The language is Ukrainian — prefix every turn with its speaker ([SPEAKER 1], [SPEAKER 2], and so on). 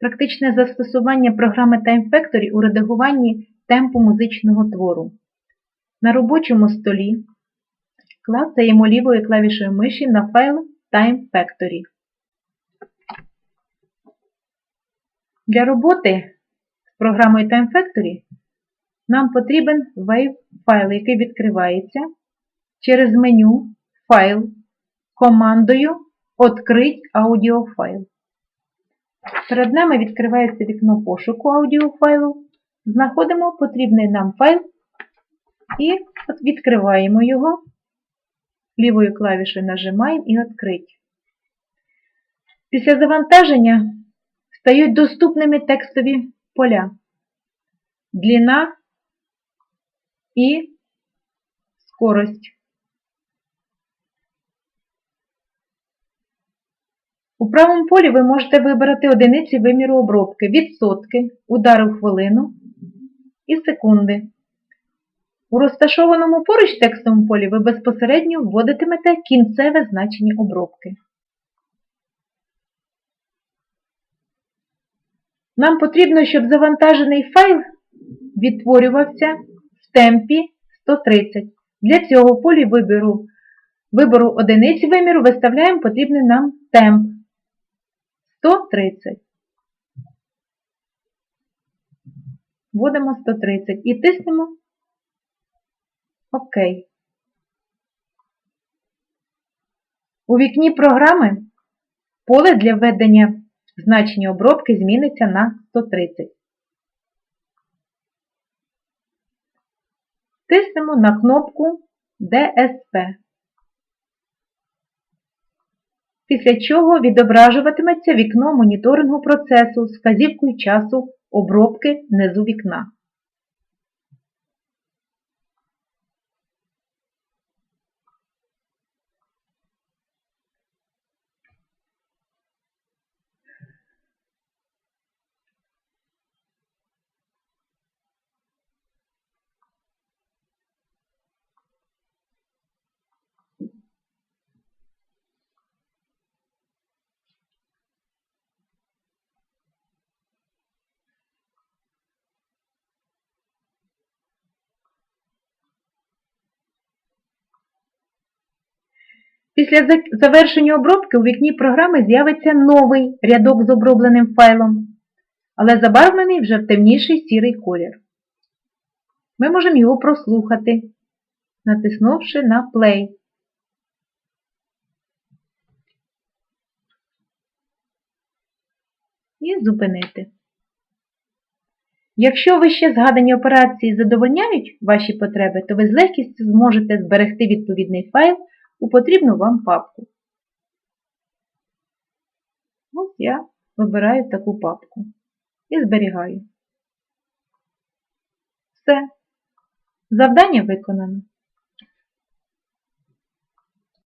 [SPEAKER 1] Практичне застосування програми Time Factory у редагуванні темпу музичного твору. На робочому столі клацаємо лівою клавішою миші на файл Time Factory. Для роботи з програмою Time Factory нам потрібен WAV файл, який відкривається через меню Файл командою Открить аудіофайл. Перед нами відкривається вікно пошуку аудіофайлу. Знаходимо потрібний нам файл і відкриваємо його. Лівою клавішою нажимаємо і «Открить». Після завантаження стають доступними текстові поля. Длина і скорость. У правому полі ви можете вибрати одиниці виміру обробки, відсотки, удари в хвилину і секунди. У розташованому поруч текстовому полі ви безпосередньо вводитимете кінцеве значення обробки. Нам потрібно, щоб завантажений файл відтворювався в темпі 130. Для цього полі вибору, вибору одиниці виміру виставляємо потрібний нам темп 130. Вводимо 130 і тиснемо ОК. У вікні програми поле для введення значення обробки зміниться на 130. Тиснемо на кнопку DSP. Після чого відображуватиметься вікно моніторингу процесу з вказівкою часу обробки внизу вікна. Після завершення обробки у вікні програми з'явиться новий рядок з обробленим файлом, але забарвлений вже в темніший сірий колір. Ми можемо його прослухати, натиснувши на Play. І зупинити. Якщо вище згадані операції задовольняють ваші потреби, то ви з легкістю зможете зберегти відповідний файл у потрібну вам папку. Ось я вибираю таку папку і зберігаю. Все. Завдання виконано.